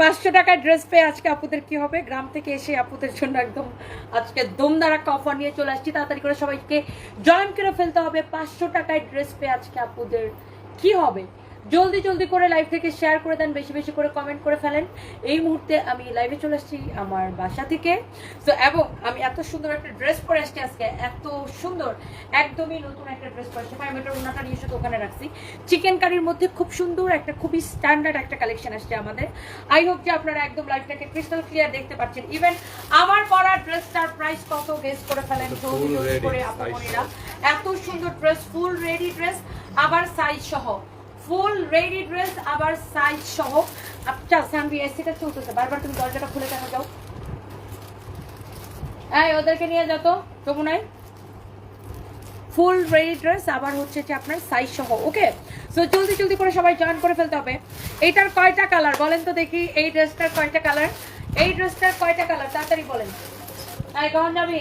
পাঁচশো টাকায় ড্রেস পেয়ে আজকে আপুদের কি হবে? গ্রাম থেকে এসে আপুদের জন্য একদম আজকে দমদারা অফার নিয়ে চলে আসছি। তাড়াতাড়ি করে সবাইকে জয়েন করে ফেলতে হবে। পাঁচশো টাকায় ড্রেস পেয়ে আজকে আপুদের কি হবে? জলদি জলদি করে লাইভ থেকে শেয়ার করে দেন বেশি বেশি করে কমেন্ট করে ফেলেন। এই মুহূর্তে আমি লাইভে চলে আসছি আমার বাসা থেকে। তো এবং আমি এত সুন্দর একটা ড্রেস পরে আসছি আজকে এত সুন্দর একদমই নতুন একটা ড্রেস পরে আসছি। আমি এটার ওনাটা নিয়ে শুধু ওখানে রাখছি। চিকেন কারির মধ্যে খুব সুন্দর একটা খুবই স্ট্যান্ডার্ড একটা কালেকশন আসছে আমাদের। আই হোপ যে আপনারা একদম লাইভটাকে ক্রিস্টাল ক্লিয়ার দেখতে পাচ্ছেন। ইভেন আমার পরা ড্রেসটার প্রাইস কত গেস করে ফেলেন? জলদি জলদি করে আপনারা এত সুন্দর ড্রেস ফুল রেডি ড্রেস আবার সাইজ সহ। ফুল রেডি ড্রেস আবার সাইজ সহ। আচ্ছা সানভি এসিটা চলতেছে। বারবার তুমি দরজাটা খুলে কেন যাও? এই ওদেরকে নিয়ে যাও তো ফুল রেডি ড্রেস আবার হচ্ছে যে আপনার সাইজ সহ ওকে? সো জলদি জলদি করে সবাই জয়েন করে ফেলতে হবে। এইটার কয়টা কালার বলেন তো দেখি এই ড্রেসটার কয়টা কালার এই ড্রেসটার কয়টা কালার তাড়াতাড়ি বলেন। এই কখন যাবি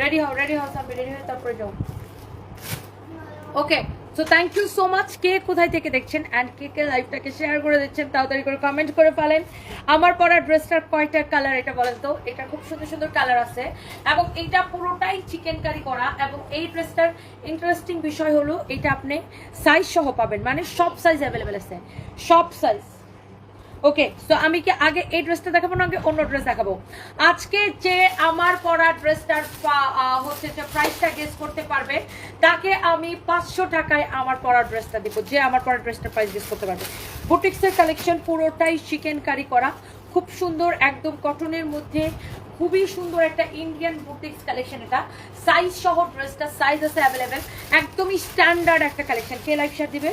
রেডি হও রেডি হও সামনে রেডি হয়ে তারপরে যাও। Okay so thank you so much কে কোথায় থেকে দেখছেন? অ্যান্ড কে কে লাইফটাকে শেয়ার করে দিচ্ছেন, তাড়াতাড়ি করে কমেন্ট করে ফেলেন। আমার পরা ড্রেসটার কয়টা কালার এটা বলেন তো? এটা খুব সুন্দর সুন্দর কালার আছে। এবং এটা পুরোটাই চিকেন কারি করা। এবং এই ড্রেসটার ইন্টারেস্টিং বিষয় হলো, এটা আপনি সাইজ সহ পাবেন। মানে সব সাইজ অ্যাভেলেবেল আছে। সব সাইজ ওকে তো আমি কি আগে এই ড্রেসটা দেখাবো না আগে অন্য ড্রেস দেখাবো? আজকে যে আমার পরা ড্রেসটার হচ্ছে যে প্রাইসটা গেস করতে পারবে তাকে আমি পাঁচশো টাকায় আমার পরা ড্রেসটা দিব যে আমার পরা ড্রেসটার প্রাইস গেস করতে পারবে। বুটিক্সের কালেকশন পুরোটাই চিকেন কারি করা খুব সুন্দর একদম কটনের মধ্যে খুবই সুন্দর একটা ইন্ডিয়ান বুটিক্স কালেকশন এটা। সাইজ সহ ড্রেসটা সাইজ আছে অ্যাভেলেবেল একদমই স্ট্যান্ডার্ড একটা কালেকশন কে লাইফ দিবে?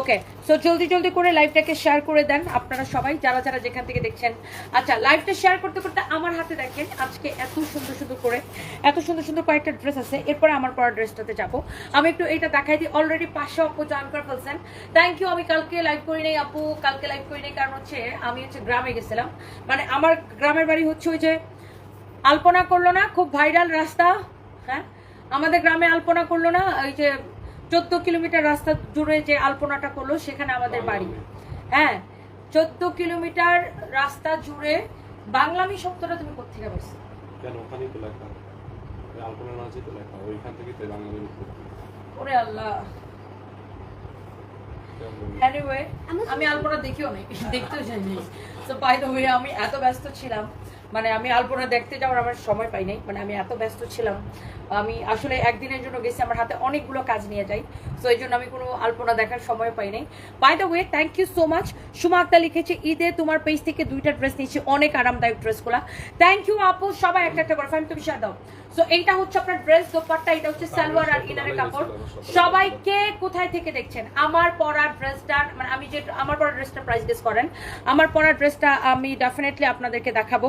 ওকে সো জলদি জলদি করে লাইভটাকে শেয়ার করে দেন আপনারা সবাই, যারা যারা যেখান থেকে দেখছেন। আচ্ছা লাইভটা শেয়ার করতে করতে আমার হাতে দেখেন, আজকে এত সুন্দর সুন্দর করে, এত সুন্দর সুন্দর কয়েকটা ড্রেস আছে। এরপরে আমার পরা ড্রেসটাতে যাব। আমি একটু এটা দেখাই দিই। অলরেডি পাঁচশো আপু জয়েন করে ফেলছেন। থ্যাংক ইউ আমি কালকে লাইভ করি নাই আপু। কালকে লাইভ করি নাই, কারণ হচ্ছে আমি হচ্ছে গ্রামে গেছিলাম। মানে আমার গ্রামের বাড়ি হচ্ছে ওই যে আলপনা করল না, খুব ভাইরাল রাস্তা। হ্যাঁ? আমাদের গ্রামে আলপনা করল না ওই যে চোদ্দ কিলোমিটার রাস্তা জুড়ে যে আলপনাটা করল সেখানে আমাদের বাড়ি। হ্যাঁ চোদ্দ কিলোমিটার রাস্তা জুড়ে বাংলামি শব্দটা তুমি কোথেকে পাইছো কেন? ওখানেই তো লেখা। ওই আলপনা নাচই তো লেখা। ওইখান থেকেই তো উৎপত্তি। ওরে আল্লাহ। এনিওয়ে আমি আলপনা দেখিও নাই দেখতেও যাইনি। তো বাই দ্য ওয়ে আমি এত ব্যস্ত ছিলাম। মানে আমি আলপনা দেখতে যাওয়ার আমার সময় পাই নাই মানে আমি এত ব্যস্ত ছিলাম। আমি আসলে একদিনের জন্য গেছি আমার হাতে অনেকগুলো কাজ নিয়ে যাই তো এই জন্য আমি কোনো আলপনা দেখার সময় পাই নাই। By the way thank you so much Suma Akter লিখেছে ঈদে তোমার পেজ থেকে দুইটা ড্রেস নিয়েছি অনেক আরামদায়ক ড্রেসগুলো থ্যাংক ইউ আপু সবাই একটা একটা করে ফাইন তুমি শেয়ার দাও। সো এইটা হচ্ছে আপনার ড্রেস দোপাট্টা এটা হচ্ছে সালোয়ার আর ইনারের কাপড়। সবাই কে কোথায় থেকে দেখছেন? আমার পরা ড্রেসটা মানে আমি যে আমার পরা ড্রেসটা প্রাইস গেস করেন। আমার পরা ড্রেসটা আমি ডেফিনেটলি আপনাদেরকে দেখাবো।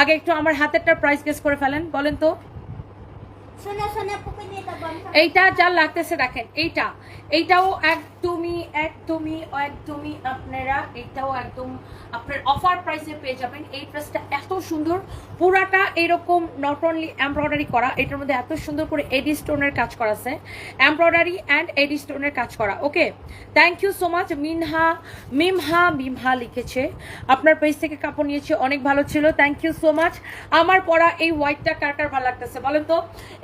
আগে একটু আমার হাতেরটা প্রাইস গেস করে ফেলেন বলেন তো। এইটা যা লাগতেছে দেখেন এইটা। এইটাও একদমই একদমই একদমই আপনারা এটাও একদম আপনার অফার প্রাইসে পেয়ে যাবেন। এই ড্রেসটা এত সুন্দর। পুরাটা এরকম নট অনলি এমব্রয়ডারি করা, এটার মধ্যে এত সুন্দর করে এডি স্টোনের কাজ করা আছে। এমব্রয়ডারি অ্যান্ড এডি স্টোনের কাজ করা okay thank you so much Minha, Mimha Mimha লিখেছে। আপনার পেজ থেকে কাপড় নিয়েছে, অনেক ভালো ছিল। থ্যাংক ইউ সো মাচ আমার পরা এই হোয়াইটটা কার কার ভালো লাগতেছে বলেন তো?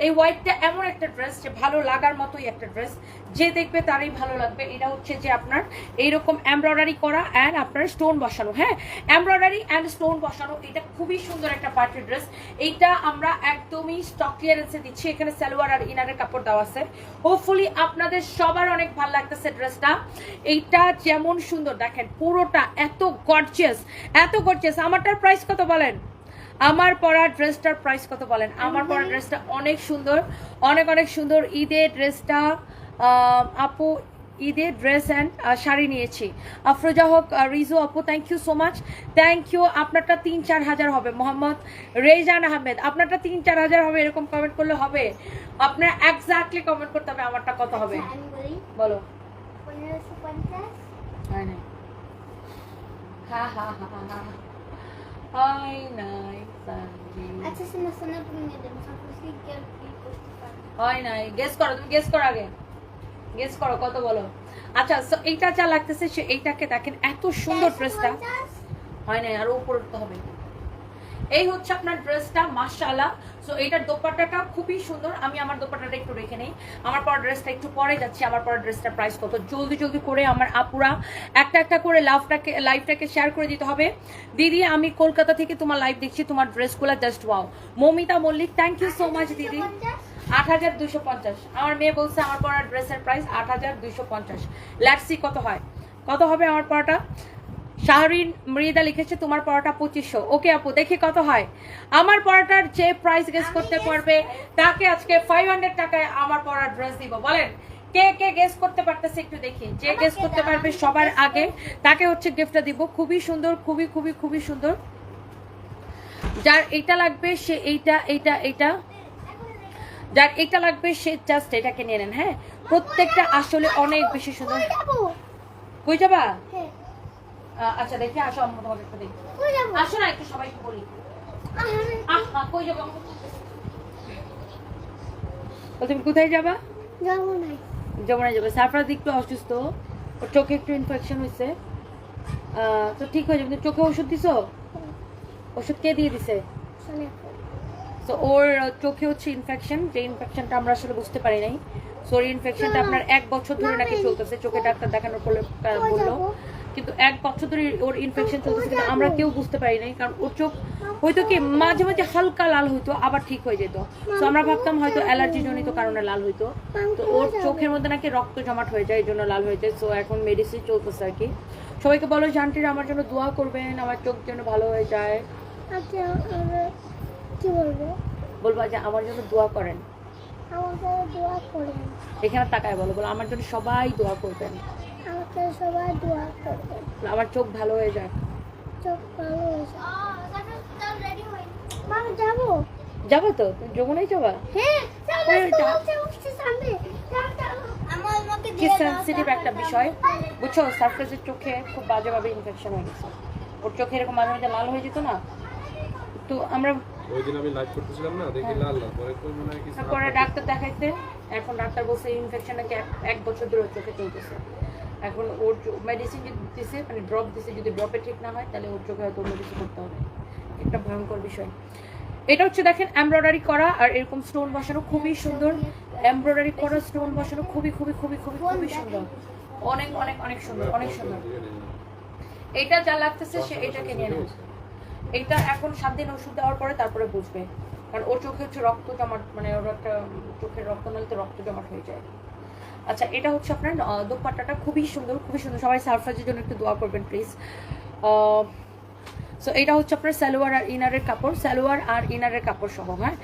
এই হোয়াইটটা এমন একটা ড্রেস যে ভালো লাগার মতোই একটা ড্রেস যে দেখবে তারই ভালো লাগবে। এটা হচ্ছে যে আপনার এইরকম এমব্রয়ডারি করা অ্যান্ড আপনার স্টোন বসানো হ্যাঁ? এমব্রয়ডারি অ্যান্ড স্টোন বসানো এটা খুবই সুন্দর একটা পার্টি ড্রেস এইটা আমরা একদমই স্টক ক্লিয়ারেন্সে দিচ্ছি। এখানে সালোয়ার আর ইনারের কাপড় দেওয়া আছে। হোপফুলি আপনাদের সবার অনেক ভালো লাগতেছে ড্রেসটা এইটা যেমন সুন্দর দেখেন পুরোটা এত গর্জিয়াস এত গর্জিয়াস আমারটার প্রাইস কত বলেন? আমার পরা ড্রেসটার প্রাইস কত বলেন? আমার পরা ড্রেসটা অনেক সুন্দর অনেক অনেক সুন্দর। ঈদের ড্রেসটা আপু ঈদের ড্রেস অ্যান্ড শাড়ি নিয়েছি। আফরোজা হক রিজু আপু thank you so much thank you আপনারটা তিন চার হাজার হবে। মোহাম্মদ রেজান আহমেদ আপনারটা তিন চার হাজার হবে এরকম কমেন্ট করলে হবে। আপনার এক্স্যাক্টলি কমেন্ট করতে হবে আমারটা কত হবে? আচ্ছা, বলি। হয় নাই। হয় সানজি। আচ্ছা হয় নাই। গেস করো তুমি গেস করো আগে। গেস করো কত বলো? আচ্ছা এইটা যা লাগতেছে সে এইটাকে দেখেন এত সুন্দর ড্রেসটা হয় না আরও উপরে হবে। এই হচ্ছে আপনার ড্রেসটা মাশাআল্লাহ। সো এইটার দোপাট্টাটা খুবই সুন্দর। আমি আমার দোপাট্টাটা একটু রেখে নেই। আমার পর ড্রেসটা একটু পরে যাচ্ছি। আমার পর ড্রেসটার প্রাইস কত? জলদি জলদি করে আমার আপুরা একটা একটা করে লাভটাকে লাইভটাকে শেয়ার করে দিতে হবে। দিদি আমি কলকাতা থেকে তোমার লাইভ দেখছি তোমার ড্রেসগুলো just wow Mamita Mallick thank you so much দিদি। আট হাজার দুইশো পঞ্চাশ। আমার মেয়ে বলছে আমার পড়ার ড্রেসের প্রাইস আট হাজার দুইশো পঞ্চাশ। ল্যাটসি কত হয়। কত হবে আমার পড়াটা? শাহরিন মৃদা লিখেছে তোমার পড়াটা পঁচিশশো। ওকে আপু দেখি কত হয়। আমার পড়াটার যে প্রাইস গেস করতে পারবে তাকে আজকে ফাইভ হান্ড্রেড টাকায় আমার পড়ার ড্রেস দিব। বলেন কে কে গেস করতে পারতেছে একটু দেখি। যে গেস করতে পারবে সবার আগে তাকে হচ্ছে গিফটটা দিব। খুবই সুন্দর খুবই খুবই খুবই সুন্দর। যার এইটা লাগবে সে এইটা এইটা এইটা। যার এটা লাগবে সে জাস্ট এটাকে নিয়ে নেন হ্যাঁ? প্রত্যেকটা আসলে অনেক বেশি সুন্দর। কই যাবা? হ্যাঁ। আচ্ছা দেখি আসো আমি তোমাকে একটু দেখি। কই যাব? আসো না একটু সবাইকে বলি। আহ কই যাব? তুমি কোথায় যাবা? যাব না। যমুনা যাবে সারফরাজ একটু অসুস্থ। ওর চোখে একটু ইনফেকশন হয়েছে তো ঠিক হয়ে যাবে তুমি চোখে ওষুধ দিছো? ওষুধ কে দিয়ে দিছে? তো ওর চোখে হচ্ছে ইনফেকশন যে ইনফেকশনটা আমরা আসলে বুঝতে পারি নাই। সোর ইনফেকশনটা আপনার এক বছর ধরে নাকি চলতেছে। চোখে ডাক্তার দেখানোর পরে বলল। কিন্তু এক বছর ধরে ওর ইনফেকশন চলতেছে কিন্তু আমরা কেউ বুঝতে পারি নাই। কারণ ওর চোখ হয়তো কি মাঝে মাঝে হালকা লাল হইতো আবার ঠিক হয়ে যেত। তো আমরা ভাবতাম হয়তো অ্যালার্জি জনিত কারণে লাল হইতো। তো ওর চোখের মধ্যে নাকি রক্ত জমাট হয়ে যায় এই জন্য লাল হয়ে যায়। সো এখন মেডিসিন চলতেছে আর কি। সবাইকে বলো যে আমার জন্য দোয়া করবেন আমার চোখ যেন ভালো হয়ে যায়। আচ্ছা আমরা কি বলব? বলবা যে আমার জন্য দোয়া করেন। আমাকে দোয়া করেন। এখানে তাকায় বলো বলো আমার জন্য সবাই দোয়া করবেন। আমাকে সবাই দোয়া করবেন। আমার চোখ ভালো হয়ে যাক। চোখ ভালো হয়েছে মা যাব? যাব তো? তুমি যমুনাই যাবা? হ্যাঁ ওই যা। সামনে। আমার আমাকে কি সেন্সিটিভ একটা বিষয়। বুঝছ? সারফেসের চোখে খুব বাজেভাবে ইনফেকশন হয়ে গেছে। ওর চোখে এরকম মাঝে মাঝে লাল হয়ে যেত না? তো আমরা ওই দিন আমি লাইভ করতেছিলাম না দেখি লাল লাল পরে তো মনে হয় কিছু পরে ডাক্তার দেখাইতে এখন ডাক্তার বলছে ইনফেকশন নাকি এক- বছর ধরে চোখে চলতেছে। এখন ওর মেডিসিন যদি দিছে মানে ড্রপ দিছে যদি ড্রপে ঠিক না হয় তাহলে ওর চোখে হয়তো মেডিসিন করতে হবে। একটা ভয়ঙ্কর বিষয়। এটা হচ্ছে দেখেন এমব্রয়ডারি করা আর এরকম স্টোন বসানো খুবই সুন্দর। এমব্রয়ডারি করা স্টোন বসানো খুবই খুবই খুবই খুবই খুবই সুন্দর। অনেক অনেক অনেক সুন্দর অনেক সুন্দর। এটা যা লাগতেছে সে এটাকে নিয়ে নেন। এটা এখন সাত দিন ওষুধ দেওয়ার পরে তারপরে বুঝবে। কারণ ওর চোখে হচ্ছে রক্ত জমাট মানে ওর একটা চোখের রক্ত নালিতে রক্ত জমাট হয়ে যায়। আচ্ছা এটা হচ্ছে আপনার দোপাট্টাটা খুবই সুন্দর খুবই সুন্দর। সবাই সারফ্রাজের জন্য একটু দোয়া করবেন প্লিজ সো এটা হচ্ছে আপনার সালোয়ার আর ইনারের কাপড়, সালোয়ার আর ইনারের কাপড় সহ হ্যাঁ?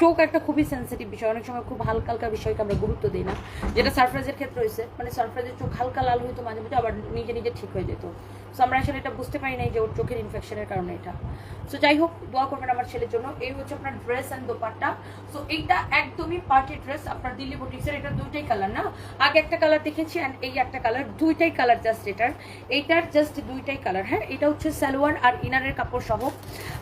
চোখ একটা খুবই সেন্সিটিভ বিষয়। অনেক সময় খুব হালকা হালকা বিষয়কে আমরা গুরুত্ব দিই না। যেটা সারপ্রাইজের ক্ষেত্রে হয়েছে মানে সারপ্রাইজের চোখ হালকা লাল হইতো মাঝে মাঝে, আবার নিজে নিজে ঠিক হয়ে যেত। সো আমরা আসলে এটা বুঝতে পারি নাই যে ওর চোখের ইনফেকশনের কারণে এটা। সো যাই হোক, দোয়া করবেন আমার ছেলের জন্য। এই হচ্ছে আপনার ড্রেস অ্যান্ড দোপাট্টা। সো এইটা একদমই পার্টি ড্রেস আপনার দিল্লি বুটিক্সের এটা দুইটাই কালার না? আগে একটা কালার দেখেছি অ্যান্ড এই একটা কালার দুইটাই কালার জাস্ট এটার। এইটার জাস্ট দুইটাই কালার হ্যাঁ? এটা হচ্ছে সালোয়ার আর ইনারের কাপড় সহ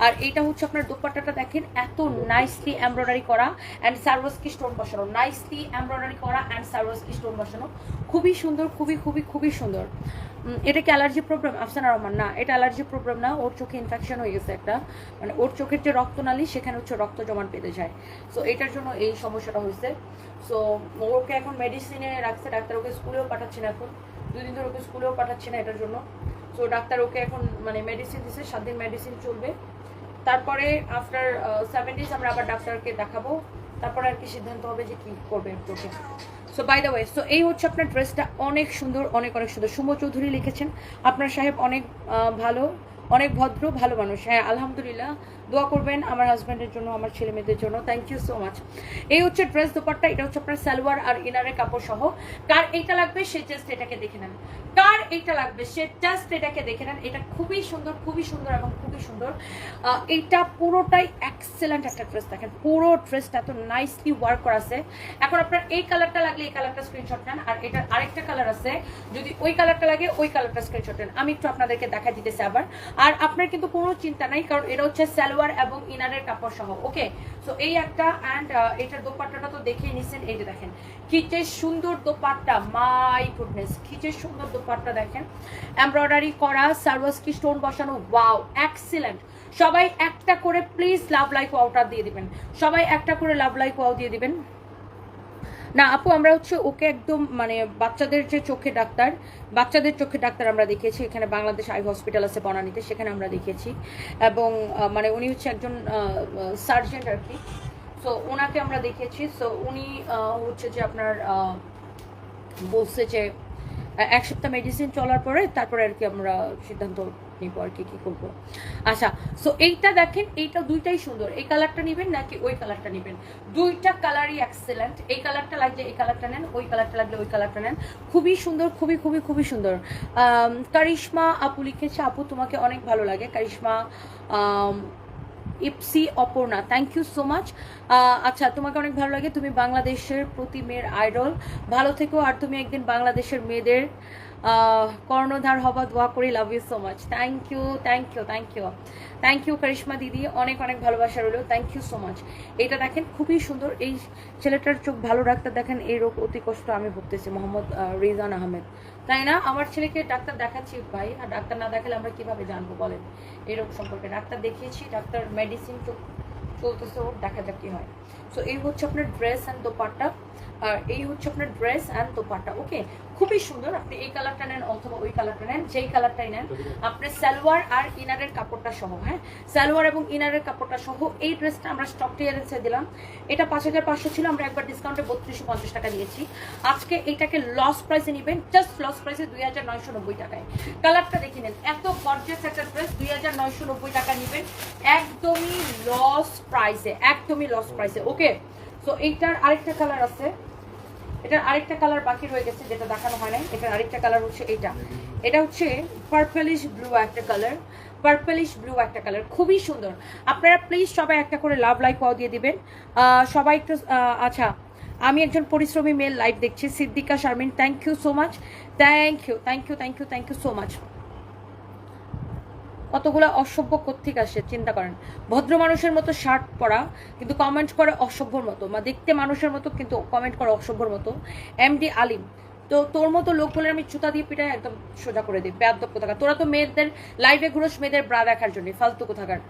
আর এটা হচ্ছে আপনার দোপাট্টাটা দেখেন, এত নাইসলি এমব্রয়ডারি করা অ্যান্ড সার্ভাসকি স্টোন বসানো। নাইসলি এমব্রয়ডারি করা অ্যান্ড সার্ভাসকি স্টোন বসানো। খুবই সুন্দর, খুবই খুবই খুবই সুন্দর। এটা কি অ্যালার্জি প্রবলেম আফসানা রহমান, না, এটা অ্যালার্জি প্রবলেম না, ওর চোখে ইনফেকশন হয়ে গেছে একটা। মানে ওর চোখের যে রক্তনালী, সেখানে হচ্ছে রক্ত জমাট পেতে যায়। সো এটার জন্য এই সমস্যাটা হয়েছে। সো ওকে এখন মেডিসিনে রাখছে, ডাক্তার ওকে স্কুলেও পাঠাচ্ছে না এখন। দুদিন ধরে ওকে স্কুলেও পাঠাচ্ছে না এটার জন্য। সো ডাক্তার ওকে এখন মানে মেডিসিন দিছে, সাত দিন মেডিসিন চলবে। তারপরে আফটার সেভেন ডেজ আমরা আবার ডাক্তারকে দেখাবো। তারপরে আর কি সিদ্ধান্ত হবে যে কি করবে চোখে so by the way so এই হচ্ছে আপনার ড্রেসটা অনেক সুন্দর, অনেক অনেক সুন্দর। সুমো চৌধুরী লিখেছেন। আপনার সাহেব অনেক ভালো। অনেক ভদ্র, ভালো মানুষ। হ্যাঁ আলহামদুলিল্লাহ। দোয়া করবেন আমার হাজব্যান্ডের জন্য, আমার ছেলে মেয়েদের জন্য। থ্যাংক ইউ সো মাচ এই হচ্ছে ড্রেস দোপাট্টা, এটা হচ্ছে আপনার সালোয়ার আর ইনারের কাপড় সহ কার এইটা লাগবে, সে জাস্ট এটাকে দেখে নেন। কার এইটা লাগবে, সে জাস্ট এটাকে দেখে নেন। এটা খুবই সুন্দর খুবই সুন্দর এবং খুবই সুন্দর। এইটা পুরোটাই এক্সেলেন্ট একটা ড্রেস দেখেন। পুরো ড্রেসটা এত নাইসলি ওয়ার্ক করা আছে। এখন আপনার এই কালারটা লাগলে এই কালারটা স্ক্রিনশট নেন। আর এটা আরেকটা কালার আছে। যদি ওই কালারটা লাগে, ওই কালারটা স্ক্রিনশট নেন। আমি একটু আপনাদেরকে দেখা দিতেছি আবার। আর আপনার কিন্তু কোনো চিন্তা নাই, কারণ এটা হচ্ছে সালোয়ার এবং ইনারের কাপড় সহ ওকে সো এই একটা অ্যান্ড এটার দোপাট্টাটা তো দেখেই নিছেন, এই যে দেখেন খিচের সুন্দর দোপাট্টা মাই গুডনেস খিচের সুন্দর দোপাট্টা দেখেন। এমব্রয়ডারি করা সার্ভাসকি স্টোন বসানো ওয়াও এক্সিলেন্ট সবাই একটা করে প্লিজ লাভ লাইক ওয়াওটা দিয়ে দিবেন। সবাই একটা করে লাভ লাইক ওয়াও দিয়ে দিবেন। না, আপু, আমরা হচ্ছে ওকে একদম মানে বাচ্চাদের যে চোখে ডাক্তার, বাচ্চাদের চোখে ডাক্তার আমরা দেখিয়েছি। এখানে বাংলাদেশ আই হসপিটাল আছে বনানীতে, সেখানে আমরা দেখিয়েছি। এবং মানে উনি হচ্ছে একজন সার্জেন্ট আর কি। সো ওনাকে আমরা দেখিয়েছি। সো উনি হচ্ছে যে আপনার বলছে যে এক সপ্তাহ মেডিসিন চলার পরে তারপরে আর কি আমরা সিদ্ধান্ত নিব আর কি কি করব? আচ্ছা সো এইটা দেখেন, এইটা দুইটাই সুন্দর। এই কালারটা নেবেন নাকি ওই কালারটা নেবেন? দুইটা কালারই এক্সেলেন্ট এই কালারটা লাগলে এই কালারটা নেন, ওই কালারটা লাগলে ওই কালারটা নেন। খুবই সুন্দর, খুবই খুবই খুবই সুন্দর। কারিশমা আপু লিখেছে, আপু, তোমাকে অনেক ভালো লাগে। Karishma Ipsi Aparna thank you so much আচ্ছা তোমাকে অনেক ভালো লাগে। তুমি বাংলাদেশের প্রতি মেয়ের আইডল ভালো থেকো, আর তুমি একদিন বাংলাদেশের মেয়েদের কর্ণধার হবা দোয়া করি love you so much thank you thank you thank you thank you Karishma দিদি, অনেক অনেক ভালোবাসা রইল। থ্যাংক ইউ সো মাচ এটা দেখেন খুবই সুন্দর। এই ছেলেটার চোখ ভালো রাখতে দেখেন এই রোগ অতি কষ্ট আমি ভুগতেছি, মোহাম্মদ রিজান আহমেদ। তাই না? আমার ছেলেকে ডাক্তার দেখাচ্ছি ভাই, আর ডাক্তার না দেখালে আমরা কীভাবে জানব বলেন? এই রোগ সম্পর্কে ডাক্তার দেখিয়েছি, ডাক্তার মেডিসিন চোখ চলতেছে ওর দেখা যাক কি হয়। সো এই হচ্ছে আপনার ড্রেস অ্যান্ড দোপাট্টা। এই হচ্ছে আপনার ড্রেস অ্যান্ড দোপাট্টা ওকে খুবই সুন্দর, আপনি এই কালারটা নেন অথবা ওই কালারটা নেন, যেই কালারটাই নেন, আপনি সালোয়ার আর ইনারের কাপড়টা সহ হ্যাঁ? সালোয়ার এবং ইনারের কাপড়টা সহ, এই ড্রেসটা আমরা স্টক ক্লিয়ারেন্সে দিলাম। এটা পাঁচ হাজার পাঁচশো ছিল, আমরা একবার ডিসকাউন্টে বত্রিশশো পঞ্চাশ টাকা দিয়েছি। আজকে এইটাকে লস প্রাইসে নেবেন জাস্ট লস প্রাইসে দুই হাজার নয়শো নব্বই টাকায়। কালারটা দেখে নেন, এত গর্জিয়াস একটা ড্রেস দুই হাজার নয়শো নব্বই টাকা নেবেন, একদমই লস প্রাইসে একদমই লস প্রাইসে ওকে সো এইটার আরেকটা কালার আছে এটার আরেকটা কালার বাকি রয়ে গেছে যেটা দেখানো হয় নাই। এটার আরেকটা কালার হচ্ছে এটা এটা হচ্ছে পার্পলিশ ব্লু একটা কালার পার্পলিশ ব্লু একটা কালার খুবই সুন্দর। আপনারা প্লিজ সবাই একটা করে লাভ লাইক পাও দিয়ে দিবেন। সবাই একটু আচ্ছা আমি একজন পরিশ্রমী মেল লাইভ দেখছি। Siddika Sharmin thank you so much thank you thank you thank you thank you so much কতগুলো অসভ্য কোত্থেকে আসে, চিন্তা করেন। ভদ্র মানুষের মতো শার্ট পরা, কিন্তু কমেন্ট করে অসভ্যর মতো, বা দেখতে মানুষের মতো, কিন্তু কমেন্ট করে অসভ্যর মতো। এমডি আলিম, তো তোর মতো লোক বলে আমি জুতা দিয়ে পিটাই একদম সোজা করে দিই ব্যাধ কোথাকার। তোরা তো মেয়েদের লাইভে ঘুরোস মেয়েদের ব্রা দেখার জন্য, ফালতু কোথাকার।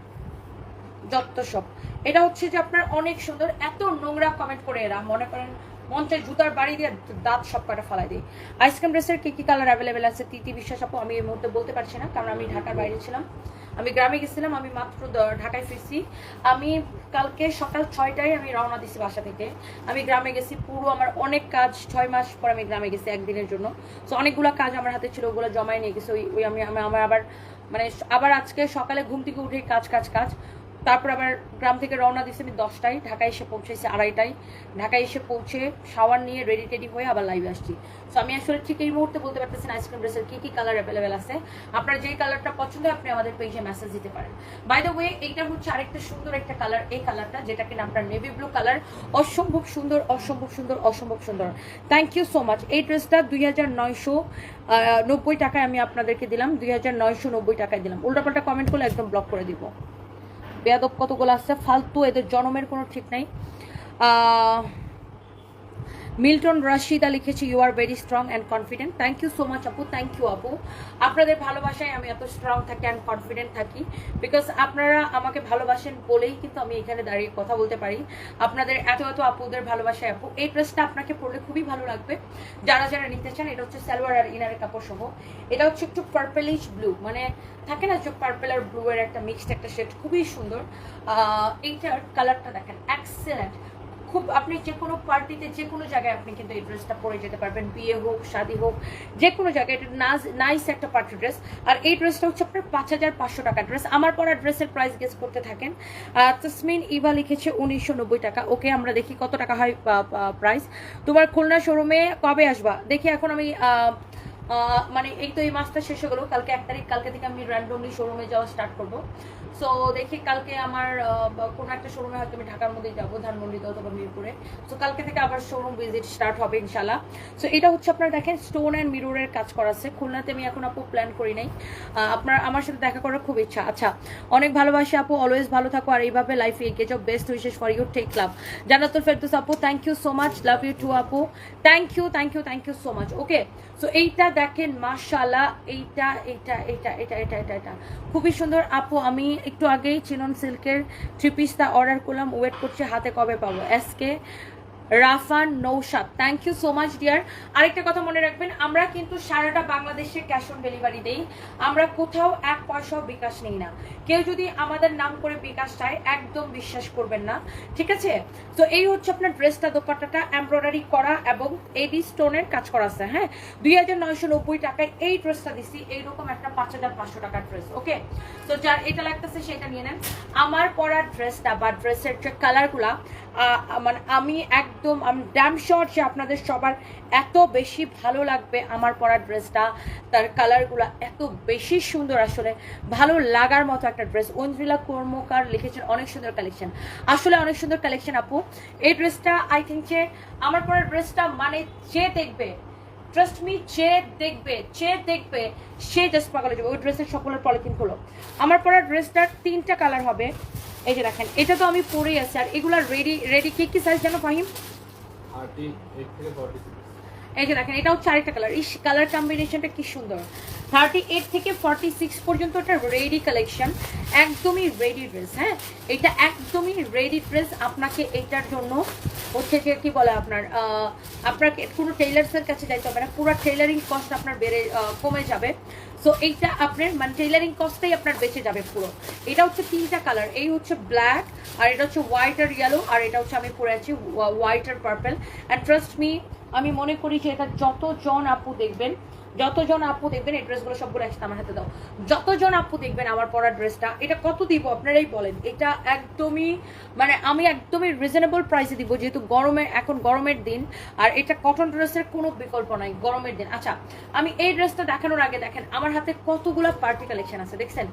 যত সব। এটা হচ্ছে যে আপনার অনেক সুন্দর, এত নোংরা কমেন্ট করে এরা, মনে করেন মঞ্চে জুতার বাড়ি দিয়ে দাঁত সব কটা ফালাই দিই। আইসক্রিম ড্রেসের কী কী কালার অ্যাভেলেবেল আছে? তিতি বিশ্বাস আপু, আমি এই মুহূর্তে বলতে পারছি না, কারণ আমি ঢাকার বাইরে ছিলাম। আমি গ্রামে গেছিলাম, আমি মাত্র ঢাকায় ফিরছি। আমি কালকে সকাল ছয়টায় আমি রওনা দিছি বাসা থেকে। আমি গ্রামে গেছি পুরো আমার অনেক কাজ, ছয় মাস পর আমি গ্রামে গেছি একদিনের জন্য। তো অনেকগুলো কাজ আমার হাতে ছিল, ওগুলো জমায় নিয়ে গেছি। ওই ওই আমি- আমার আবার মানে আবার আজকে সকালে ঘুম থেকে উঠে কাজ কাজ কাজ। তারপর আবার গ্রাম থেকে রওনা দিয়েছি আমি দশটায়, ঢাকায় এসে পৌঁছেছি আড়াইটায়। ঢাকায় এসে পৌঁছে শাওয়ার নিয়ে রেডি টেডি হয়ে আবার লাইভে আসছি। সো আমি আসলে ঠিক এই মুহূর্তে বলতে পারতেছি না আইসক্রিম ড্রেসের কী কী কালার অ্যাভেলেবেল আছে। আপনার যেই কালারটা পছন্দ আপনি আমাদের পেজে মেসেজ দিতে পারেন। বাই দ্য ওয়ে এইটা হচ্ছে আরেকটা সুন্দর একটা কালার এই কালারটা যেটা কিনা আপনার নেভি ব্লু কালার অসম্ভব সুন্দর অসম্ভব সুন্দর অসম্ভব সুন্দর। থ্যাংক ইউ সো মাচ এই ড্রেসটা দুই হাজার নয়শো নব্বই টাকায় আমি আপনাদেরকে দিলাম, দুই হাজার নয়শো নব্বই টাকায় দিলাম। উল্টাপাল্টা কমেন্ট করলে একদম ব্লক করে দিব। বেয়াদব কতগুলো আসছে ফালতু এদের জনমের কোনো ঠিক নাই। মিল্টন রাশিদা লিখেছে you are very strong and confident thank you so much আপু থ্যাংক ইউ আপু। আপনাদের ভালোবাসায় আমি এত স্ট্রং থাকি অ্যান্ড কনফিডেন্ট থাকি বিকজ আপনারা আমাকে ভালোবাসেন বলেই কিন্তু আমি এখানে দাঁড়িয়ে কথা বলতে পারি। আপনাদের এত এত আপুদের ভালোবাসায় আপু, এই ড্রেসটা আপনাকে পরলে খুবই ভালো লাগবে। যারা যারা নিতে চান, এটা হচ্ছে সালোয়ার আর ইনারের কাপড় সহ। এটা হচ্ছে একটু পার্পেলিশ ব্লু মানে থাকে না যে পার্পেল আর ব্লু এর একটা মিক্সড একটা শেড খুবই সুন্দর। এইটার কালারটা দেখেন এক্সেলেন্ট খুব আপনি যে কোনো পার্টিতে, যে কোনো জায়গায় আপনি কিন্তু এই ড্রেসটা পরে যেতে পারবেন। বিয়ে হোক, শাদি হোক, যে কোনো জায়গায়। এটা নাইস একটা পার্টি ড্রেস আর এই ড্রেসটা হচ্ছে আপনার পাঁচ হাজার পাঁচশো টাকা ড্রেস আমার পরা ড্রেসের প্রাইস গেস করতে থাকেন। তসমিন ইভা লিখেছে উনিশশো নব্বই টাকা। ওকে, আমরা দেখি কত টাকা হয় প্রাইস তোমার খুলনা শোরুমে কবে আসবা? দেখি, এখন আমি মানে এই তো এই মাসটা শেষ হয়ে কালকে এক তারিখ, কালকে থেকে আমি র্যান্ডমলি শোরুমে যাওয়া স্টার্ট করব। সো দেখি কালকে আমার কোনো একটা শোরুমে হয়তো আমি ঢাকার মধ্যে যাব, ধানমন্ডিতে অথবা মিরপুরে। সো কালকে থেকে আবার শোরুম ভিজিট স্টার্ট হবে ইনশাল্লাহ সো এটা হচ্ছে আপনারা দেখেন স্টোন অ্যান্ড মিররের কাজ করা আছে। খুলনাতে আমি এখন আপু প্ল্যান করি নাই। আপনার, আমার সাথে দেখা করার খুব ইচ্ছা। আচ্ছা অনেক ভালোবাসি আপু। অলওয়েজ ভালো থাকো আর এইভাবে লাইফে এগিয়ে যাও। Best wishes for you take love Jannatul Ferdous আপু thank you so much love you too আপু। Thank you thank you thank you so much okay so এইটা দেখেন মাশাল্লাহ এইটা এটা এটা এটা এটা এটা এটা খুবই সুন্দর। আপু, আমি একটু আগেই চিনন সিল্কের থ্রি পিসটা অর্ডার করলাম। ওয়েট করছি, হাতে কবে পাবো? SK Rafan Naushad. Thank you so much dear আরেকটা কথা মনে রাখবেন, আমরা কিন্তু সারাটা বাংলাদেশে ক্যাশ অন ডেলিভারি দেই। আমরা কোথাও এক পয়সাও বিকাশ নেই না। কেউ যদি আমাদের নাম করে বিকাশ চায়, একদম বিশ্বাস করবেন না। ঠিক আছে? তো এই হচ্ছে আপনার ড্রেসটা দোপাট্টাটা এমব্রয়ডারি করা এবং এডি স্টোনের কাজ করা আছে হ্যাঁ? দুই হাজার নয়শো নব্বই টাকায় এই ড্রেসটা দিছি, এইরকম একটা পাঁচ হাজার পাঁচশো টাকার ড্রেস ওকে তো যার এটা লাগতেছে, সেটা নিয়ে নেন। আমার পরার ড্রেসটা বা ড্রেসের যে কালারগুলা মানে আমি একদম, আমি ড্যাম শর্ট যে আপনাদের সবার এত বেশি ভালো লাগবে আমার পরা ড্রেসটা, তার কালারগুলো এত বেশি সুন্দর আসলে, ভালো লাগার মতো একটা ড্রেস। ঐন্দ্রিলা কর্মকার লিখেছেন, অনেক সুন্দর কালেকশন আসলে অনেক সুন্দর কালেকশন আপু। এই ড্রেসটা আই থিঙ্ক যে আমার পরা ড্রেসটা মানে যে দেখবে ট্রাস্ট মি যে দেখবে যে দেখবে, সে জাস্ট পাগল যাবে। ওই ড্রেসের সকলের পলিথিন খুলো আমার পরা ড্রেসটার তিনটা কালার হবে। এই যে দেখেন, এটা তো আমি পরেই আছি। আর এগুলা রেডি রেডি কি কি সাইজ জানো ফাহিম? এই যে দেখেন এটা হচ্ছে কালার এই কালার কম্বিনেশনটা কি সুন্দর। থার্টি এইট থেকে ফর্টি সিক্স পর্যন্ত একটা রেডি কালেকশন একদমই রেডি ড্রেস হ্যাঁ? এটা একদমই রেডি ড্রেস আপনাকে এইটার জন্য হচ্ছে যে কি বলে আপনার আপনাকে কোনো টেইলার্সের কাছে যাইতে হবে না। পুরো টেইলারিং কস্ট আপনার বেড়ে কমে যাবে। সো এইটা আপনার মানে টেইলারিং কস্টটাই আপনার বেঁচে যাবে পুরো। এটা হচ্ছে তিনটা কালার এই হচ্ছে ব্ল্যাক আর এটা হচ্ছে হোয়াইট আর ইয়েলো আর এটা হচ্ছে আমি পরে আছি হোয়াইট আর পার্পল অ্যান্ড ট্রাস্ট মি আমি মনে করি যে এটা যতজন আপু দেখবেন যতজন আপু দেখবেন, এই ড্রেসগুলো সবগুলো একসাথে আমার হাতে দাও। যতজন আপু দেখবেন আমার পরা ড্রেসটা, এটা কত দিব? আপনারাই বলেন। এটা একদমই মানে আমি একদমই রিজনেবল প্রাইসে দিব, যেহেতু গরমে, এখন গরমের দিন, আর এটা কটন ড্রেসের কোনো বিকল্প নাই, গরমের দিন। আচ্ছা আমি এই ড্রেসটা দেখানোর আগে দেখেন, আমার হাতে কতগুলো পার্টি কালেকশন আছে, দেখছেন?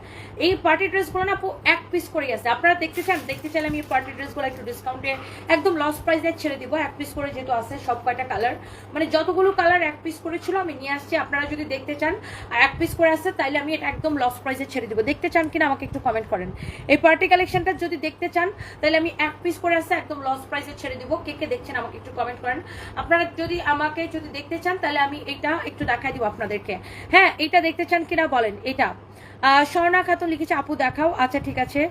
এই পার্টি ড্রেসগুলো না আপু, এক পিস করেই আছে। আপনারা দেখতে চান, দেখতে চাইলে আমি এই পার্টি ড্রেসগুলো একটু ডিসকাউন্টে একদম লস প্রাইসে ছেড়ে দিব। এক পিস করে যেহেতু আছে সব কয়টা কালার মানে যতগুলো কালার এক পিস করে ছিল আমি নিয়ে আসছি আপনারা যদি দেখতে চান, আর এক পিস করে আসছে তাইলে আমি এটা একদম লস প্রাইসে ছেড়ে দিব। দেখতে চান কিনা আমাকে একটু কমেন্ট করেন। এই পার্টি কালেকশনটা যদি দেখতে চান তাহলে আমি এক পিস করে আসছে একদম লস প্রাইসে ছেড়ে দিব। কে কে দেখছেন আমাকে একটু কমেন্ট করেন। আপনারা যদি আমাকে যদি দেখতে চান তাহলে আমি এটা একটু দেখাই দিব আপনাদেরকে। হ্যাঁ এটা দেখতে চান কিনা বলেন, এটা। স্বর্ণা খাতুন লিখেছে, আপু দেখাও। আচ্ছা ঠিক আছে।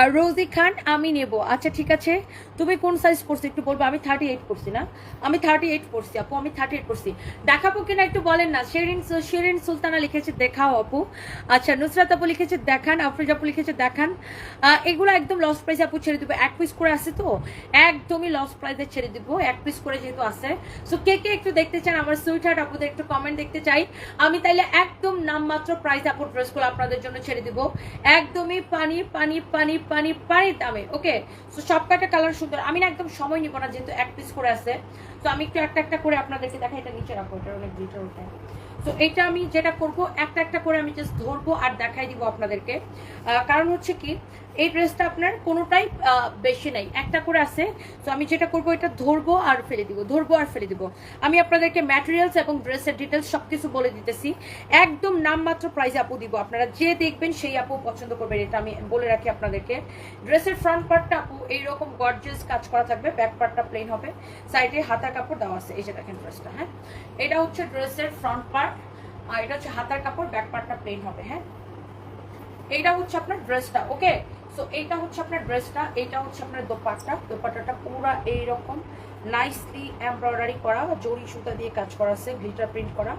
আর রোজি খান, আমি নেব। আচ্ছা ঠিক আছে। তুমি কোন সাইজ পড়ছি একটু বলব, আমি থার্টি এইট পড়ছি না? আমি থার্টি এইট পড়ছি আপু, আমি থার্টি এইট পড়ছি দেখাবো কিনা একটু বলেন না। শেরিন শেরিন সুলতানা লিখেছে, দেখাও আপু। আচ্ছা নুসরাত আপু লিখেছে, দেখান, আফরোজ আপু লিখেছে, দেখান। এগুলো একদম লস প্রাইসে আপু ছেড়ে দিব। এক পিস করে আছে তো? একদমই লস প্রাইসে ছেড়ে দিব। এক পিস করে যেহেতু আছে। সো কে কে একটু দেখতে চান, আমার সুইট হার্ট আপুদের একটু কমেন্ট দেখতে চাই। আমি তাইলে একদম নামমাত্র প্রাইস আপুর ড্রেসগুলো আপনাদের জন্য ছেড়ে দিব। একদমই পানি পানি পানি পানি পারি দামে ওকে তো সব কয়টা কালার সুন্দর। আমি না একদম সময় নিব না, যেহেতু এক পিস করে আছে। তো আমি একটু একটা একটা করে আপনাদেরকে দেখাই, এটা নিচে রাখব এটা অনেক গ্লিটার ওঠে তো এটা আমি যেটা করব, একটা একটা করে আমি জাস্ট ধরবো আর দেখাই দিব আপনাদেরকে। কারণ হচ্ছে কি, এই ড্রেসটা আপনার কোনোটাই বেশি নাই। একটা করে আছে, তো আমি যেটা করব, এটা ধরবো আর ফেলে দিব, ধরবো আর ফেলে দিব। আমি আপনাদেরকে ম্যাটেরিয়ালস এবং ড্রেসের ডিটেলস সব কিছু বলে দিতেছি। একদম নামমাত্র প্রাইস আপু দিব। আপনারা যে দেখবেন সেই আপু পছন্দ করবেন, এটা আমি বলে রাখি আপনাদেরকে। ড্রেসের ফ্রন্ট পার্টটা আপু এইরকম গর্জেস কাজ করা থাকবে ব্যাক পার্টটা প্লেন হবে। সাইডে হাতার কাপড় দেওয়া আছে, এই যে দেখেন ড্রেসটা হ্যাঁ? এটা হচ্ছে ড্রেসের ফ্রন্ট পার্ট আর এটা হচ্ছে হাতার কাপড় ব্যাক পার্টটা প্লেন হবে হ্যাঁ? এইটা হচ্ছে আপনার ড্রেসটা ওকে সো এইটা হচ্ছে আপনার ড্রেসটা এইটা হচ্ছে আপনার দোপাট্টা। দোপাট্টাটা পুরো এইরকম নাইসলি এমব্রয়ডারি করা, জরি সুতা দিয়ে কাজ করা আছে গ্লিটার প্রিন্ট করা।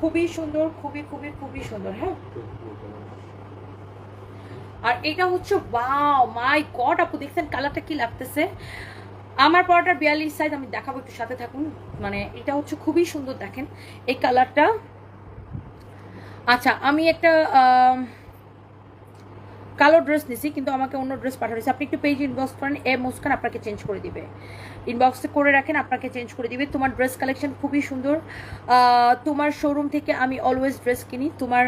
খুবই সুন্দর, খুবই খুবই খুবই সুন্দর হ্যাঁ? আর এটা হচ্ছে ওয়াও মাই গড আপু, দেখছেন কালারটা কি লাগতেছে? আমার পরাটার বিয়াল্লিশ সাইজ আমি দেখাবো, একটু সাথে থাকুন। মানে এটা হচ্ছে খুবই সুন্দর, দেখেন। এই কালারটা আচ্ছা আমি একটা কালো ড্রেস নিছি, কিন্তু আমাকে অন্য ড্রেস পাঠাইছে। আপনি একটু পেজ ইনবক্স করেন, এ মুস্কান আপনাকে চেঞ্জ করে দিবে। ইনবক্সে করে রাখেন, আপনাকে চেঞ্জ করে দিবে। তোমার ড্রেস কালেকশন খুবই সুন্দর। তোমার শোরুম থেকে আমি অলওয়েজ ড্রেস কিনি। তোমার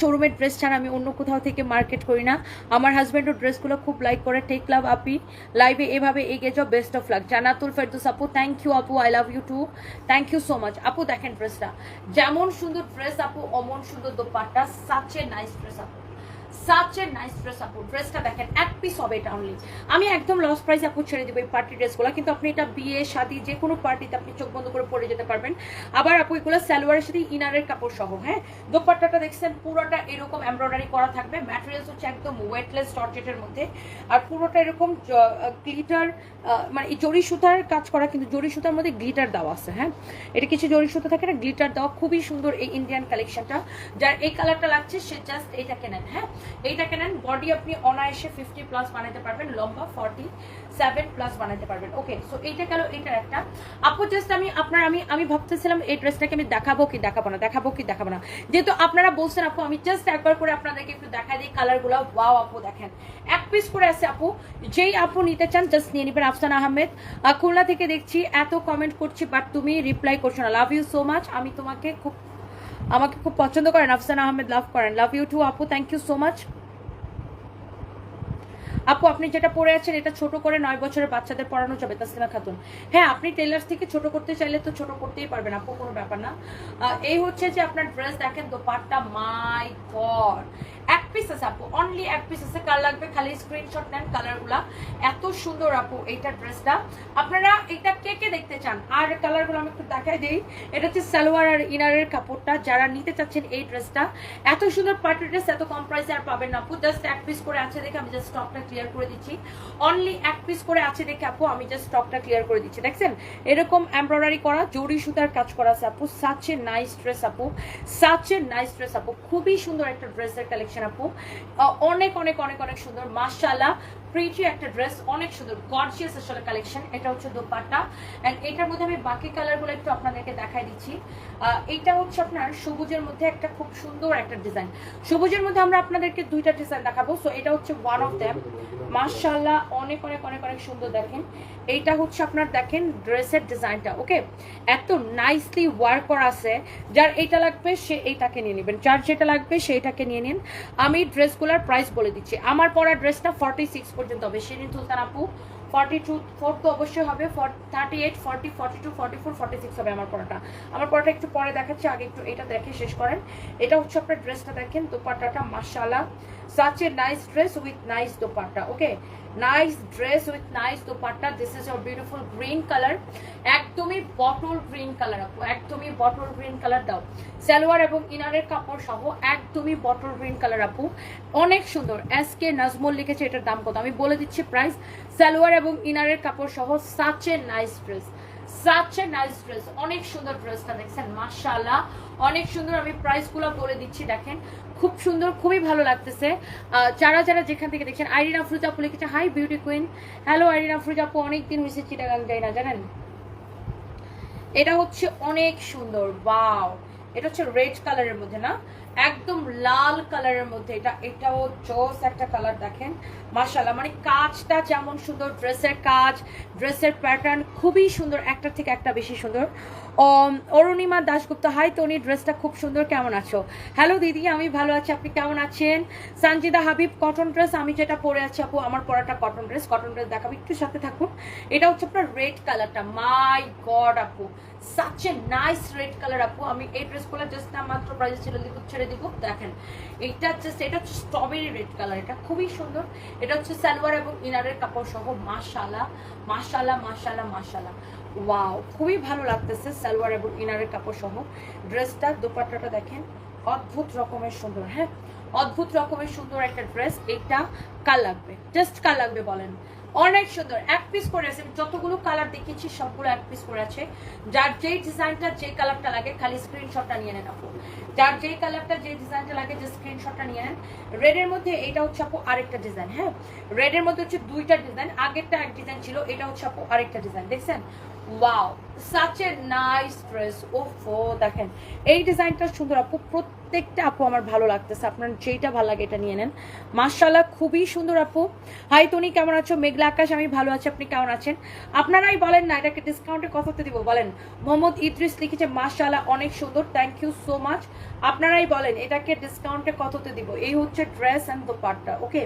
শোরুমের ড্রেস ছাড়া আমি অন্য কোথাও থেকে মার্কেট করি না। আমার হাজব্যান্ডও ড্রেসগুলো খুব লাইক করে। টেক লাভ আপি। লাইভে এভাবে এগিয়ে যাও best of luck Jannatul Ferdous আপু থ্যাংক ইউ আপু I love you too thank you so much আপু, দেখেন ড্রেসটা যেমন সুন্দর ড্রেস আপু, অমন সুন্দর দোপাট্টা। সাচ নাইস ড্রেস আপু। সাচ এ নাইস ড্রেস আপু ড্রেসটা দেখেন, এক পিস হবে এটা অনলি আমি একদম লস প্রাইস আপু ছেড়ে দেবো এই পার্টি ড্রেসগুলো কিন্তু আপনি এটা বিয়ে, শাদি যে কোনো পার্টিতে আপনি চোখ বন্ধ করে পরে যেতে পারবেন। আবার আপু এগুলো সালোয়ারের সাথে ইনারের কাপড় সহ হ্যাঁ? দোপাট্টাটা দেখছেন, পুরোটা এরকম এমব্রয়ডারি করা থাকবে। ম্যাটেরিয়ালস হচ্ছে একদম ওয়েটলেস জর্জেটের মধ্যে। আর পুরোটা এরকম গ্লিটার মানে জরি সুতার কাজ করা, কিন্তু জরি সুতার মধ্যে গ্লিটার দেওয়া আছে হ্যাঁ? এটা কিছু জরি সুতা থাকে না গ্লিটার দেওয়া খুবই সুন্দর এই ইন্ডিয়ান কালেকশনটা যার এই কালারটা লাগছে, সে জাস্ট এইটাকে নেন হ্যাঁ? এইটাকে নেন বডি আপনি অনায়াসে ফিফটি প্লাস বানাতে পারবেন, লম্বা ফর্টি সেভেন প্লাস বানাতে পারবেন। ওকে সো এইটা গেল, এইটার একটা। আপু জাস্ট আমি আপনার, আমি আমি ভাবতেছিলাম এই ড্রেসটাকে আমি দেখাবো কি দেখাবো না, দেখাবো কি দেখাবো না। যেহেতু আপনারা বলছেন, আপু, আমি জাস্ট একবার করে আপনাদেরকে একটু দেখা দিই কালারগুলো ওয়াও আপু, দেখেন। এক পিস করে আছে, আপু। যেই আপু নিতে চান জাস্ট নিয়ে নেবেন আফসান আহমেদ। খুলনা থেকে দেখছি, এত কমেন্ট করছি বাট তুমি রিপ্লাই করছ না। লাভ ইউ সো মাচ আমি তোমাকে খুব আমাকে খুব পছন্দ করেন, আফসান আহমেদ লাভ করেন। লাভ ইউ টু আপু থ্যাংক ইউ সো মাচ আপু, আপনি যেটা পরে আছেন, এটা ছোট করে নয় বছরের বাচ্চাদের পড়ানো যাবে তাসলিমা খাতুন। হ্যাঁ আপনি টেলার্স থেকে ছোট করতে চাইলে তো ছোট করতেই পারবেন, আপু, কোনো ব্যাপার না। এই হচ্ছে যে আপনার ড্রেস দেখেন, দোপাট্টা মাই গড এক পিস আছে, আপু অনলি এক পিস আছে, কার লাগবে? খালি স্ক্রিনশট নেন কালারগুলা এত সুন্দর, আপু, এইটা ড্রেসটা আপনারা এটা কে কে দেখতে চান? আর কালারগুলো আমি একটু দেখাই দিই। এটা হচ্ছে সালোয়ার আর ইনারের কাপড়টা, যারা নিতে চাচ্ছেন এই ড্রেসটা এত সুন্দর পার্টি ড্রেস, এত কম প্রাইসে আর পাবেন না, আপু। জাস্ট এক পিস করে আছে দেখে আমি জাস্ট স্টকটা ক্লিয়ার করে দিচ্ছি। অনলি এক পিস করে আছে দেখে আপু, আমি জাস্ট স্টকটা ক্লিয়ার করে দিচ্ছি। দেখছেন? এরকম এমব্রয়ডারি করা জরি সুতার কাজ করা আছে আপু। সাচ এ নাইস ড্রেস আপু। সাচ এ নাইস ড্রেস আপু। খুবই সুন্দর একটা ড্রেসের কালেকশন আপু। অনেক অনেক অনেক অনেক সুন্দর। মাশাআল্লাহ। প্রিটি একটা ড্রেস অনেক সুন্দর গর্জিয়াস আসলে কালেকশন এটা হচ্ছে দোপাট্টা। এন্ড এটার মধ্যে আমি বাকি কালারগুলো একটু আপনাদেরকে দেখাই দিচ্ছি। এটা হচ্ছে আপনার সবুজের মধ্যে একটা খুব সুন্দর একটা ডিজাইন সবুজের মধ্যে আমরা আপনাদেরকে দুইটা ডিজাইন দেখাবো। সো এটা হচ্ছে ওয়ান অফ দ্যাম মাশাআল্লাহ, অনেক অনেক অনেক অনেক সুন্দর দেখেন। এইটা হচ্ছে আপনার দেখেন ড্রেসের ডিজাইনটা ওকে এত নাইসলি ওয়ার্ক করা আছে। যার এইটা লাগবে, সে এইটাকে নিয়ে নেবেন। যার যেটা লাগবে, সেইটাকে নিয়ে নিন। আমি ড্রেসগুলোর প্রাইস বলে দিচ্ছি। আমার পরা ড্রেসটা ফর্টি সিক্স পর্যন্ত। হবে শিরিন সুলতান আপু ফর্টি টু ফোর তো অবশ্যই হবে। Thirty eight forty forty two forty four forty six হবে আমার পড়াটা আমার পড়াটা একটু পরে দেখাচ্ছি, আগে একটু এটা দেখে শেষ করেন। এটা হচ্ছে আপনার ড্রেসটা দেখেন দুপাটাটা মাশাআল্লাহ। Such a nice dress with nice dupatta, okay? Nice dress with nice dupatta. This is your beautiful green color. একদমই বটল গ্রিন কালার আপু একদমই বটল গ্রিন কালার দাও সালোয়ার এবং ইনারের কাপড় সহ একদমই বটল গ্রিন কালার আপু অনেক সুন্দর এস কে নাজমুল লিখেছে এটার দাম কত আমি বলে দিচ্ছি প্রাইস সালোয়ার এবং ইনারের কাপড় সহ such a nice dress such a nice dress অনেক সুন্দর ড্রেসটা দেখছেন মাশাআল্লাহ অনেক সুন্দর আমি প্রাইসগুলো বলে দিচ্ছি দেখেন খুব সুন্দর, খুবই ভালো লাগতেছে। যারা যারা যেখান থেকে দেখছেন, আইরিন আফরুজা আপু লিখেছে hi beauty queen hello Irin Afruza আপু, অনেকদিন হয়েছে চিটাগাং যাই না, জানেন? এটা হচ্ছে অনেক সুন্দর ওয়াও এটা হচ্ছে রেড কালারের মধ্যে না, একদম লাল কালারের মধ্যে। এটা, এটাও জোস একটা কালার দেখেন। মাশাল্লাহ মানে কাজটা যেমন সুন্দর ড্রেসের কাজ ড্রেসের প্যাটার্ন খুবই সুন্দর, একটা থেকে একটা বেশি সুন্দর। অরুণিমা দাশগুপ্ত হাই তনি ড্রেসটা খুব সুন্দর, কেমন আছো? হ্যালো দিদি, আমি ভালো আছি, আপনি কেমন আছেন? সঞ্জিদা হাবিব কটন ড্রেস আমি যেটা পরে আছি আপু, আমার পরাটা কটন ড্রেস কটন ড্রেস দেখাবো, একটু সাথে থাকুন। এটা হচ্ছে আপনার রেড কালারটা মাই গড আপু such a nice red colour আপু, আমি এই ড্রেসগুলো জাস্ট না মাত্র প্রাইস ছেড়ে দিব ছেড়ে দিব, দেখেন। এটা জাস্ট এটা হচ্ছে স্ট্রবেরি রেড কালার এটা খুবই সুন্দর। এটা হচ্ছে সালোয়ার এবং ইনারের কাপড় সহ মাশালা মাশালা মাশালা মাশালা ওয়াও খুবই ভালো লাগতেছে সালোয়ার এবং ইনারের কাপড় সহ। ড্রেসটা দোপাট্টাটা দেখেন, অদ্ভুত রকমের সুন্দর হ্যাঁ? অদ্ভুত রকমের সুন্দর একটা ড্রেস এটা কার লাগবে জাস্ট কার লাগবে বলেন। অনেক সুন্দর, এক পিস করে আছে যতগুলো কালার দেখিয়েছি, সবগুলো এক পিস করে আছে। যার যেই ডিজাইনটা যে কালারটা লাগে, খালি স্ক্রিনশটটা নিয়ে নেন আপু। যার যেই কালারটা যে ডিজাইনটা লাগে যে স্ক্রিনশটটা নিয়ে নেন। রেডের মধ্যে এটা হচ্ছে আপু আরেকটা ডিজাইন হ্যাঁ? রেডের মধ্যে হচ্ছে দুইটা ডিজাইন আগেরটা এক ডিজাইন ছিল, এটা হচ্ছে আপু আরেকটা ডিজাইন দেখছেন? Wow such a nice dress ওফো দেখেন, এই ডিজাইনটা সুন্দর আপু, প্রত্যেকটা আপু আমার ভালো লাগতেছে। আপনার যেইটা ভালো লাগে এটা নিয়ে নেন। মার্শাল্লাহ খুবই সুন্দর আপু। হাই তুমি কেমন আছো? মেঘলা আকাশ, আমি ভালো আছি। আপনি কেমন আছেন? আপনারাই বলেন না, এটাকে ডিসকাউন্টে কততে দিব। বলেন, মোহাম্মদ ইদ্রিস লিখেছে মার্শাল্লাহ অনেক সুন্দর। থ্যাংক ইউ সো মাচ আপনারাই বলেন, এটাকে ডিসকাউন্টে কততে দিব। এই হচ্ছে ড্রেস অ্যান্ড দোপাট্টা ওকে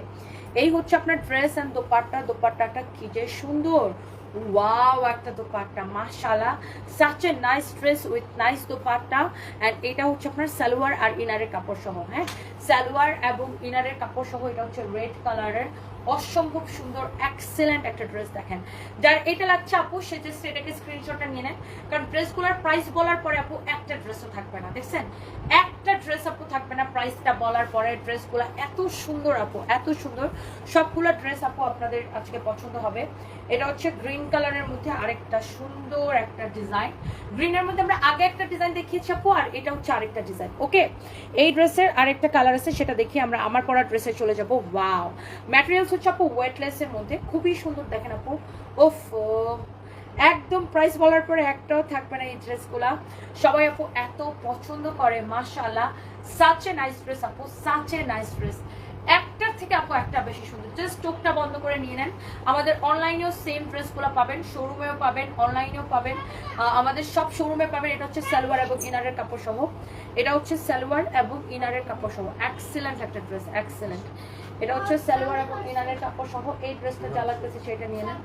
এই হচ্ছে আপনার ড্রেস অ্যান্ড দোপাট্টা। দোপাট্টাটা কি যে সুন্দর। ওয়াও একটা দোপাট্টা মাশালা such a nice dress with nice dupatta. And এটা হচ্ছে আপনার সালোয়ার আর ইনারের কাপড় সহ হ্যাঁ? সালোয়ার এবং ইনারের কাপড় সহ এটা হচ্ছে রেড কালারের অসম্ভব সুন্দর এক্সেলেন্ট একটা ড্রেস দেখেন। যার এটা লাগছে আপু, সে জাস্ট এটাকে স্ক্রিনশটটা নিয়ে নেন। কারণ ড্রেসগুলোর প্রাইস বলার পরে আপু, একটা ড্রেসও থাকবে না, দেখছেন? একটা ড্রেস আপু থাকবে না প্রাইসটা বলার পরে ড্রেসগুলো এত সুন্দর আপু, এত সুন্দর। সবগুলো ড্রেস আপু আপনাদের আজকে পছন্দ হবে। এটা হচ্ছে গ্রিন কালারের মধ্যে আরেকটা সুন্দর একটা ডিজাইন গ্রিনের মধ্যে আমরা আগে একটা ডিজাইন দেখিয়েছি আপু, আর এটা হচ্ছে আরেকটা ডিজাইন ওকে এই ড্রেসের আরেকটা কালার আছে, সেটা দেখি আমরা আমার পরা ড্রেসে চলে যাব ওয়াও ম্যাটেরিয়ালস হচ্ছে আপু ওয়েটলেসের মধ্যে। খুবই সুন্দর দেখেন আপু। ওফ একদম প্রাইস বলার পরে একটাও থাকবে না এই ড্রেসগুলা সবাই আপু এত পছন্দ করে, মাশাআল্লাহ। সাচ এ নাইস ড্রেস আপু সাচ এ নাইস ড্রেস একটার থেকে আপু একটা বেশি সুন্দর। জাস্ট চোখটা বন্ধ করে নিয়ে নেন। আমাদের অনলাইনেও সেম ড্রেসগুলো পাবেন শোরুমেও পাবেন অনলাইনেও পাবেন। আমাদের সব শোরুমে পাবেন। এটা হচ্ছে সালোয়ার এবং ইনারের কাপড় সহ এটা হচ্ছে সালোয়ার এবং ইনারের কাপড় সহ এক্সেলেন্ট একটা ড্রেস এক্সেলেন্ট এটা হচ্ছে সালোয়ার এবং ইনারের কাপড় সহ এই ড্রেসটা যা লাগতেছে সেটা নিয়ে নেন।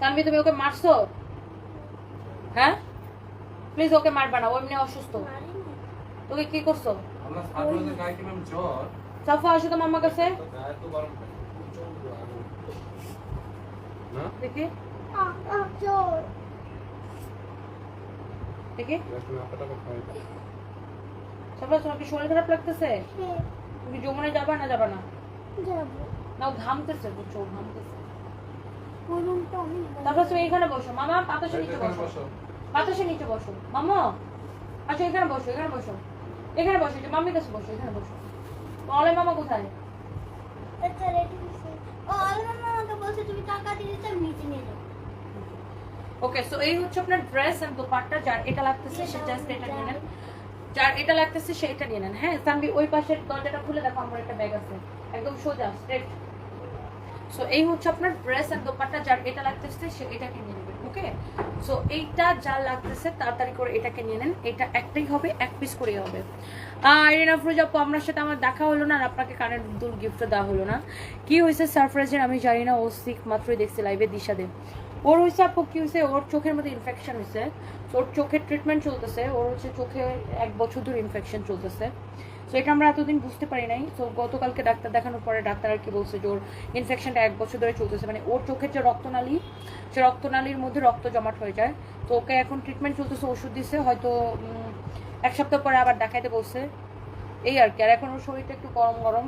তানভি তুমি ওকে মারছো? হ্যাঁ? প্লিজ ওকে মারবা না ও এমনি অসুস্থ। তোকে কি করছ? সাফা আসো তো মাম্মা কাছে। দেখি। দেখি। সাফা তোমার কি শরীর খারাপ লাগতেছে? হ্যাঁ। তুমি যমুনে যাবা না যাবা না? যাব। না ঘামতেছে বুঝছ ঘামতেছে। তারপর তুমি এখানে বসো। মামা বাতাসে নিচে বসো। বসো। নিচে বসো। মামা আচ্ছা এখানে বসো এখানে বসো। এখানে বসো যে মাম্মির কাছে বসো এখানে বসো। অলে মামা কোথায়? আচ্ছা ওকে সো এই হচ্ছে আপনার ড্রেস এন্ড দোপাট্টা যার এটা লাগতেছে সে জাস্ট এটা নিয়ে যার এটা লাগতেছে সে এটা নিয়ে নেন। হ্যাঁ সামবি ওই পাশের দরজাটা খুলে দেখো, আমার একটা ব্যাগ আছে। একদম সোজা স্ট্রেট সো এই হচ্ছে আপনার ড্রেস এন্ড দোপাট্টা, যার এটা লাগতেছে, সে এটাকে নিয়ে নেবেন ওকে সো এইটা যা লাগতেছে, তাড়াতাড়ি করে এটাকে নিয়ে নেন। এটা একটাই হবে, এক পিস করেই হবে। আর ফ্রুজ আপু, আপনার সাথে আমার দেখা হলো না, আর আপনাকে কানের দুল গিফট দেওয়া হলো না। কি হয়েছে সারপ্রাইজের আমি জানি না, ও সিক মাত্রই দেখছি লাইভে দিশা দেব ওর হয়েছে আপু, কি হয়েছে? ওর চোখের মধ্যে ইনফেকশন হয়েছে। ওর চোখের ট্রিটমেন্ট চলতেছে, ওর হচ্ছে চোখে এক বছর ধরে ইনফেকশন চলতেছে। সো এটা আমরা এতদিন বুঝতে পারি নাই। তো গতকালকে ডাক্তার দেখানোর পরে ডাক্তার আর কি বলছে যে ওর ইনফেকশনটা এক বছর ধরে চলতেছে। মানে ওর চোখের যে রক্তনালী, সে রক্তনালীর মধ্যে রক্ত জমাট হয়ে যায়। তো ওকে এখন ট্রিটমেন্ট চলতেছে, ওষুধ দিচ্ছে হয়তো এক সপ্তাহ পরে আবার দেখাইতে বলছে। এই আর কি। আর এখন ওর শরীরটা একটু গরম গরম